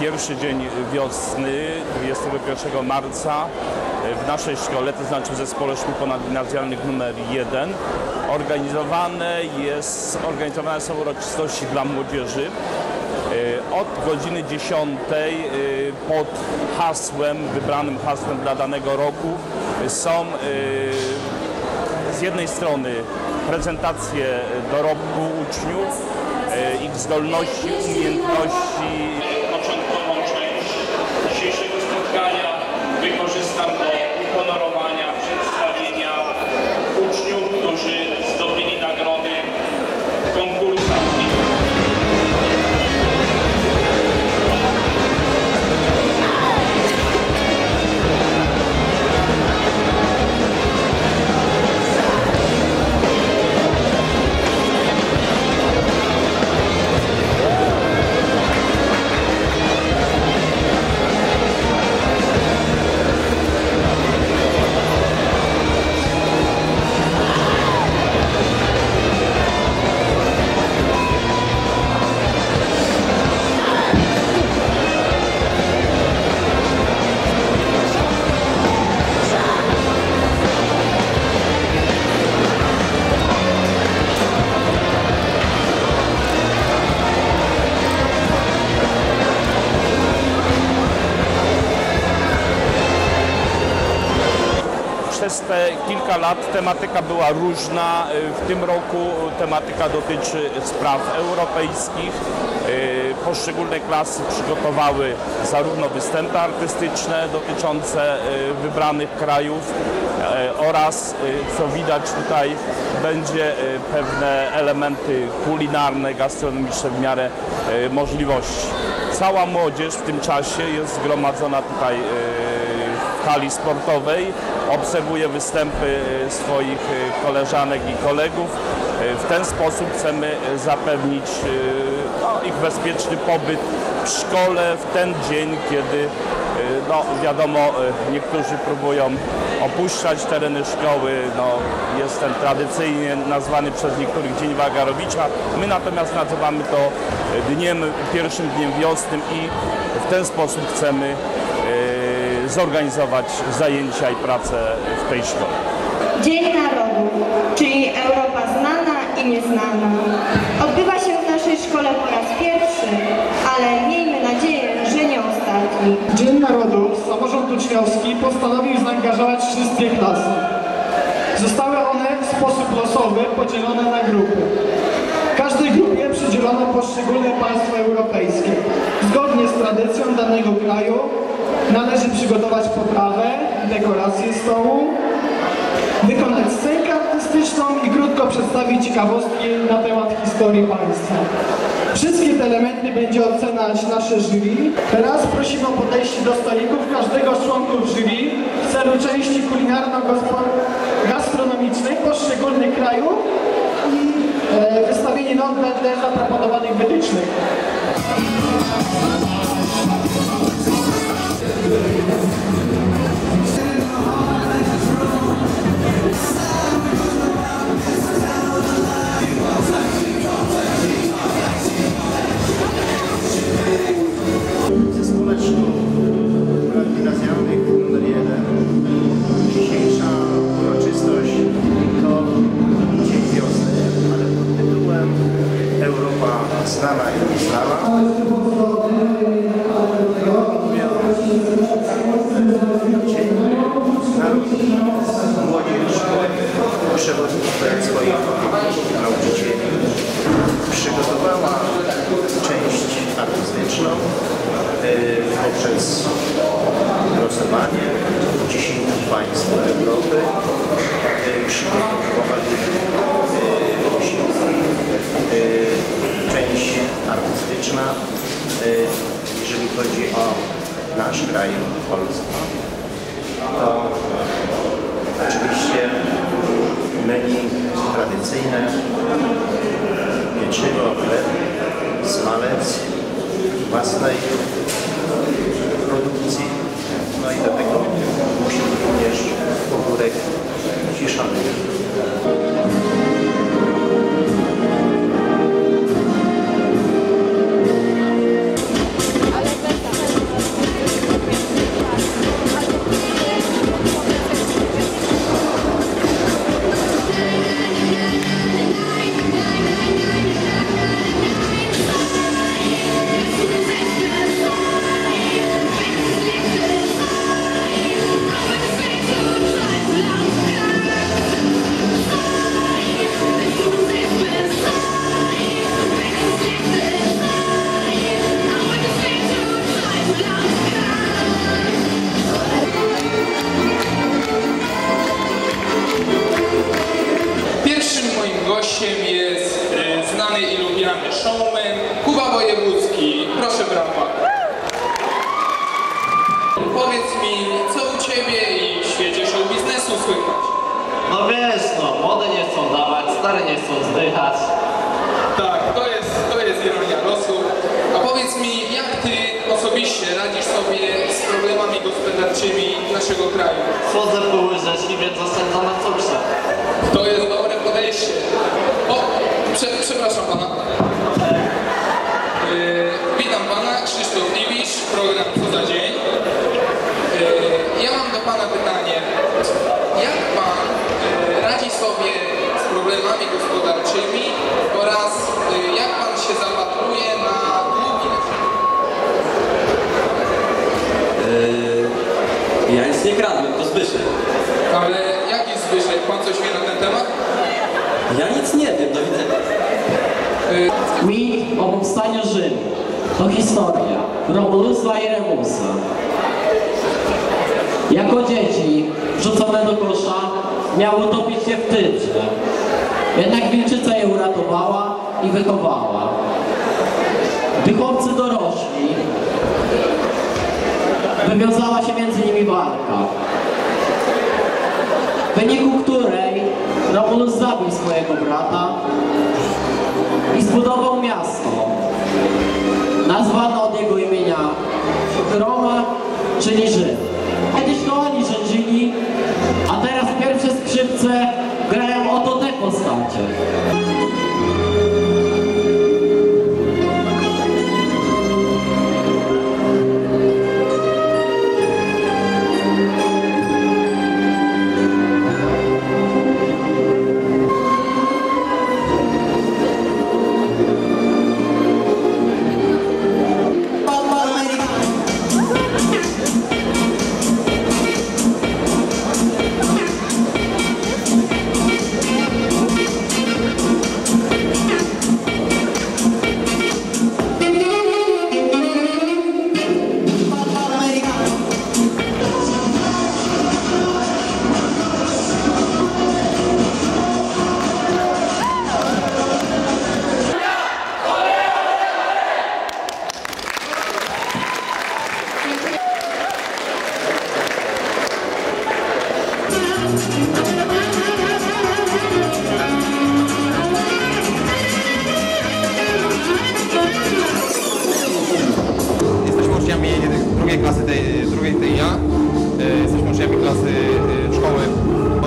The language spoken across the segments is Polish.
pierwszy dzień wiosny, 21 marca w naszej szkole, to znaczy w Zespole Szkół Ponadgimnazjalnych numer 1 organizowane, jest, organizowane są uroczystości dla młodzieży. E, Od godziny 10 e, pod hasłem, wybranym hasłem dla danego roku są z jednej strony prezentacje dorobku uczniów, ich zdolności, umiejętności. Kilka lat tematyka była różna. W tym roku tematyka dotyczy spraw europejskich. Poszczególne klasy przygotowały zarówno występy artystyczne dotyczące wybranych krajów oraz, co widać tutaj, będzie pewne elementy kulinarne, gastronomiczne w miarę możliwości. Cała młodzież w tym czasie jest zgromadzona tutaj hali sportowej, obserwuje występy e, swoich e, koleżanek i kolegów. E, W ten sposób chcemy zapewnić no, ich bezpieczny pobyt w szkole w ten dzień, kiedy no, wiadomo, niektórzy próbują opuszczać tereny szkoły. No, jest ten tradycyjnie nazwany przez niektórych Dzień Wagarowicza. My natomiast nazywamy to dniem, pierwszym dniem wiosny i w ten sposób chcemy zorganizować zajęcia i pracę w tej szkole. Dzień Narodu, czyli Europa znana i nieznana. Odbywa się w naszej szkole po raz pierwszy, ale miejmy nadzieję, że nie ostatni. Dzień Narodów samorząd uczniowski postanowił zaangażować wszystkie klasy. Zostały one w sposób losowy podzielone na grupy. Każdej grupie przydzielono poszczególne państwo europejskie. Zgodnie z tradycją danego kraju należy przygotować poprawę, dekorację stołu, wykonać scenkę artystyczną i krótko przedstawić ciekawostki na temat historii państwa. Wszystkie te elementy będzie oceniać nasze jury. Teraz prosimy o podejście do stolików każdego z członków jury w celu części kulinarno-gastronomicznej poszczególnych krajów i e, wystawienie not wedle zaproponowanych wytycznych. Zespole nasz kraj, Polskę, to oczywiście menu tradycyjne, pieczywo, chleb, smalec własnej Ciebie i w świecie show biznesu słychać? No wiesz, no, młode nie chcą dawać, stare nie chcą zdychać. Tak, to jest, to jest ironia losu. A powiedz mi, jak Ty osobiście radzisz sobie z problemami gospodarczymi naszego kraju? Słodzę pół łyżeczki, więc oszczędzam na cukrze. To jest dobre podejście. O, prze, przepraszam Pana. Yy, witam Pana, Krzysztof Iwisz, program Co za dzień. Yy, ja mam do Pana pytanie. Jak Pan yy, radzi sobie z problemami gospodarczymi oraz yy, jak Pan się zapatruje na długi Nie kradłem, to Zbyszek. Ale jaki Zbyszek? Pan coś wie na ten temat? Ja nic nie wiem, do widzenia. Mit o powstaniu Rzymu to historia Romulusa i Remusa. Jako dzieci wrzucone do kosza miały utopić się w tyczy. Jednak wilczyca je uratowała i wychowała. Gdy chłopcy wywiązała się między nimi walka, w wyniku której Romulus zabił swojego brata i zbudował miasto. Nazwano od jego imienia Roma, czyli Rzym. Kiedyś to oni rządzili, a teraz pierwsze skrzypce grają oto te postacie.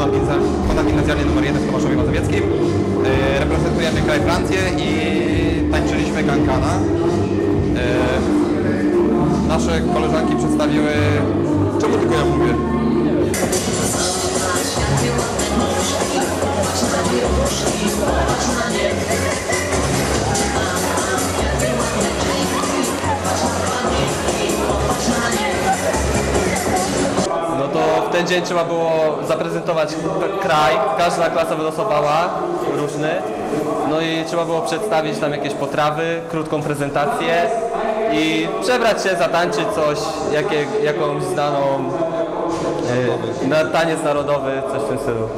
Ponadgimnazja- ponadgimnazjalnej nr 1 w Tomaszowie Mazowieckim. E, Reprezentujemy kraj Francję i tańczyliśmy kankana. E, Nasze koleżanki przedstawiły... Czemu tylko ja mówię? Dzień trzeba było zaprezentować kraj, każda klasa wylosowała różny, no i trzeba było przedstawić tam jakieś potrawy, krótką prezentację i przebrać się, zatańczyć coś, jakie, jakąś znaną y, na taniec narodowy, coś w tym stylu.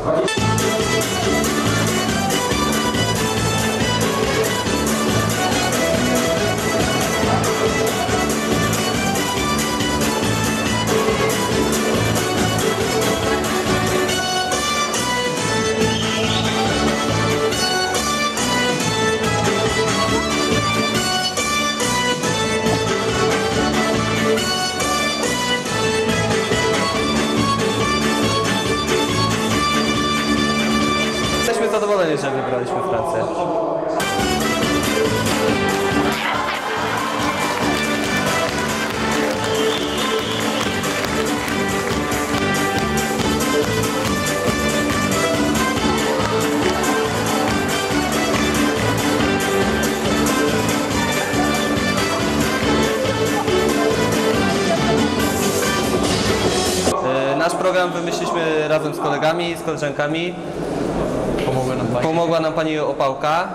Wybraliśmy Francję. E, Nasz program wymyśliliśmy razem z kolegami, z koleżankami. Pomogły nam Pani. Pomogła nam pani Opałka.